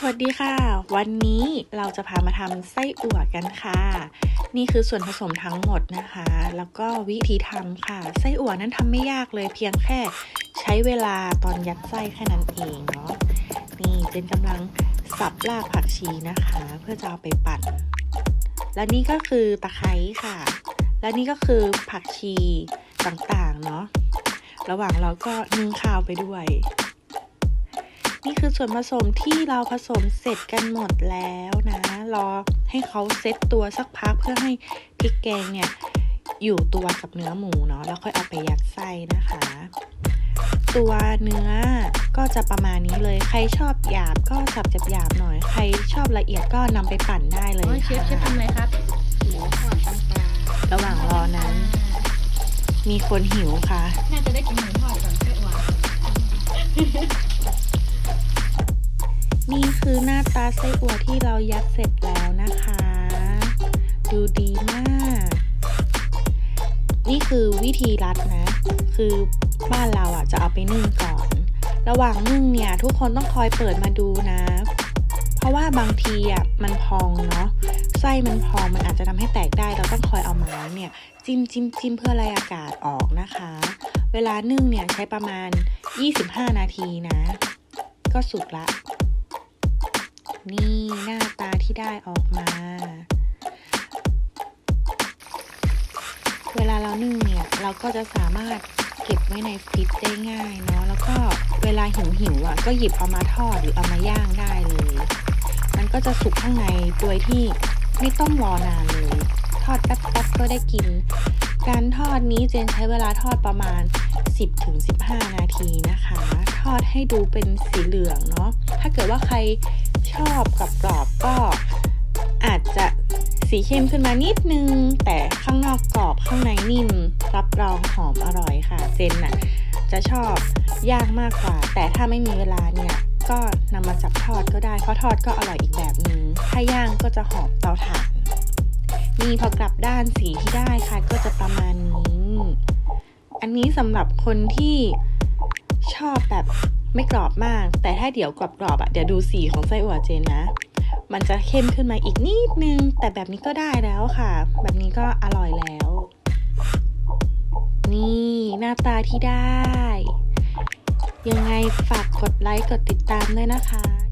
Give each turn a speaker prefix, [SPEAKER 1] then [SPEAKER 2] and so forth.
[SPEAKER 1] สวัสดีค่ะ วันนี้เราจะพามาทำไส้อั่วกันค่ะ นี่คือส่วนผสมทั้งหมดนะคะ แล้วก็วิธีทำค่ะ ไส้อั่วนั้นทำไม่ยากเลยเพียงแค่ใช้เวลาตอนยัดไส้แค่นั้นเองเนาะนี่เจนกำลังสับรากผักชีนะคะ เพื่อจะเอาไปปั่น และนี่ก็คือตะไคร้ค่ะ และนี่ก็คือผักชีต่างๆเนาะระหว่างเราก็นึ่งข้าวไปด้วย นี่คือส่วนผสมที่เราผสมเสร็จกันหมดแล้วนะ รอให้เขาเซตตัวสักพักเพื่อให้พริกแกงเนี่ยอยู่ตัวกับเนื้อหมูเนาะแล้วค่อยเอาไปยัดไส้นะคะ ตัวเนื้อก็จะประมาณนี้เลย ใครชอบหยาบก็สับจับหยาบหน่อย ใครชอบละเอียดก็นำไปปั่นได้เลย
[SPEAKER 2] โอ้ยเชฟเชฟ
[SPEAKER 1] ค่ะ
[SPEAKER 2] ทำอะไรครับ
[SPEAKER 3] หมูทอดน้ำปลา
[SPEAKER 1] ระหว่างรอนั้น มีคนหิวค่ะ
[SPEAKER 2] น่าจะได้กินหมูทอดก่อนไส้อั่ว
[SPEAKER 1] นี่ ไส้อั่วที่เรายัดเสร็จแล้วนะคะ ดูดีมาก นี่คือวิธีรัดนะ คือบ้านเราอะจะเอาไปนึ่งก่อน ระหว่างนึ่งเนี่ยทุกคนต้องคอยเปิดมาดูนะ เพราะว่าบางทีอะมันพองเนาะไส้มันพองมันอาจจะทำให้แตกได้เราต้องคอยเอาไม้เนี่ยจิ้มจิ้มจิ้มเพื่อไล่อากาศออกนะคะ เวลานึ่งเนี่ยใช้ประมาณ 25 นาทีนะ ก็สุกละ นี่หน้าตาที่ได้ออกมา เวลาเรานึ่งเนี่ย เราก็จะสามารถเก็บไว้ในฟรีซได้ง่ายเนาะแล้วก็เวลาหิวหิวอะก็หยิบเอามาทอดหรือเอามาย่างได้เลย มันก็จะสุกข้างในโดยที่ไม่ต้องรอนานเลย ทอดแป๊บๆก็ได้กิน การทอดนี้เจนใช้เวลาทอดประมาณ 10-15 นาทีนะคะ ทอดให้ดูเป็นสีเหลืองเนาะถ้าเกิดว่าใครชอบกับกรอบก็อาจจะสีเข้มขึ้นมานิดนึง แต่ข้างนอกกรอบข้างในนิ่ม รับรองหอมอร่อยค่ะเจนน่ะจะชอบย่างมากกว่า แต่ถ้าไม่มีเวลาเนี่ยก็นำมาจับทอดก็ได้เพราะทอดก็อร่อยอีกแบบหนึ่งถ้าย่างก็จะหอมเตาถ่าน นี่พอกลับด้านสีที่ได้ค่ะก็จะประมาณนี้ อันนี้สำหรับคนที่ชอบแบบไม่กรอบมาก แต่ถ้าเดี๋ยวกรอบๆอะเดี๋ยวดูสีของไส้อั่วเจนนะ มันจะเข้มขึ้นมาอีกนิดนึง แต่แบบนี้ก็ได้แล้วค่ะ แบบนี้ก็อร่อยแล้ว นี่หน้าตาที่ได้ ยังไงฝากกดไลค์กดติดตามด้วยนะคะ